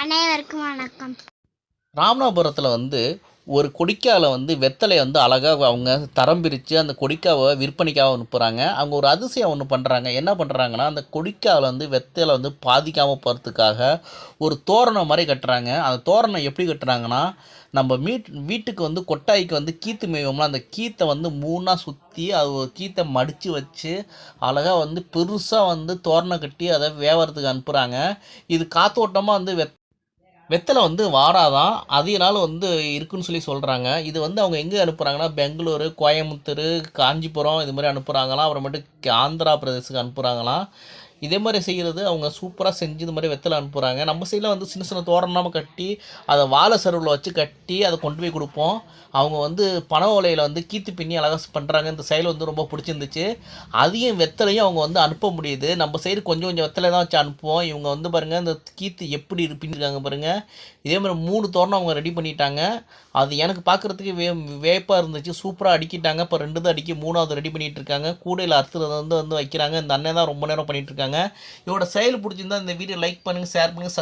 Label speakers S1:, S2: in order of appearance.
S1: அனைவருக்கும் வணக்கம்.
S2: ராமநாதபுரத்தில் வந்து ஒரு கொடிக்காவில் வந்து வெத்தலையை வந்து அழகாக அவங்க தரம் பிரித்து அந்த கொடிக்காவை விற்பனைக்காக அனுப்புகிறாங்க அவங்க ஒரு அதிசயம் ஒன்று பண்ணுறாங்க என்ன பண்ணுறாங்கன்னா அந்த கொடிக்காவில் வந்து வெத்தலை வந்து பாதிக்காமல் போகிறதுக்காக ஒரு தோரணம் மாதிரி கட்டுறாங்க. அந்த தோரணம் எப்படி கட்டுறாங்கன்னா நம்ம மீட் வீட்டுக்கு வந்து கொட்டாய்க்கு வந்து கீத்து மேய்வோம்னா அந்த கீத்தை வந்து மூணாக சுற்றி அது ஒரு கீத்தை மடித்து வச்சு அழகாக வந்து பெருசாக வந்து தோரணம் கட்டி அதை வேவறதுக்கு அனுப்புகிறாங்க இது காத்தோட்டமாக வந்து வெத் வெத்தலை வந்து வாராதான் அதிக நாள் வந்து இருக்குன்னு சொல்லி சொல்கிறாங்க இது வந்து அவங்க எங்கே அனுப்புகிறாங்கன்னா பெங்களூரு கோயம்புத்தூர் காஞ்சிபுரம் இது மாதிரி அனுப்புகிறாங்களாம் அப்புறமேட்டு ஆந்திரா பிரதேசுக்கு அனுப்புகிறாங்களாம் இதே மாதிரி செய்கிறது அவங்க சூப்பராக செஞ்சு இந்த மாதிரி வெத்தலை அனுப்புகிறாங்க நம்ம சைடில் வந்து சின்ன சின்ன தோரணமாக கட்டி அதை வாழை சருவில் வச்சு கட்டி அதை கொண்டு போய் கொடுப்போம். அவங்க வந்து பனை ஓலையில் வந்து கீத்து பின்னி அழகாக பண்ணுறாங்க இந்த செயல் வந்து ரொம்ப பிடிச்சிருந்துச்சு. அதையும் வெத்தலையும் அவங்க வந்து அனுப்ப முடியுது. நம்ம சைடு கொஞ்சம் கொஞ்சம் வெத்தலை தான் வச்சு அனுப்புவோம். இவங்க வந்து பாருங்கள் இந்த கீத்து எப்படி பின்னிருக்காங்க பாருங்கள் இதே மாதிரி மூணு தோரணம் அவங்க ரெடி பண்ணிட்டாங்க. அது எனக்கு பார்க்குறதுக்கு வே வேப்பாக இருந்துச்சு. சூப்பராக அடிக்கிட்டாங்க. இப்போ ரெண்டு தான் அடிக்கி மூணாவது ரெடி பண்ணிகிட்டு இருக்காங்க. கூடையில் அறுத்துறது வந்து வந்து வைக்கிறாங்க. இந்த அண்ணன் தான் ரொம்ப நேரம் பண்ணிகிட்ருக்காங்க பண்ணியிருக்காங்க. இவரோட செயல் பிடிச்சிருந்தா இந்த வீடியோ லைக் பண்ணுங்கள் ஷேர் பண்ணுங்கள்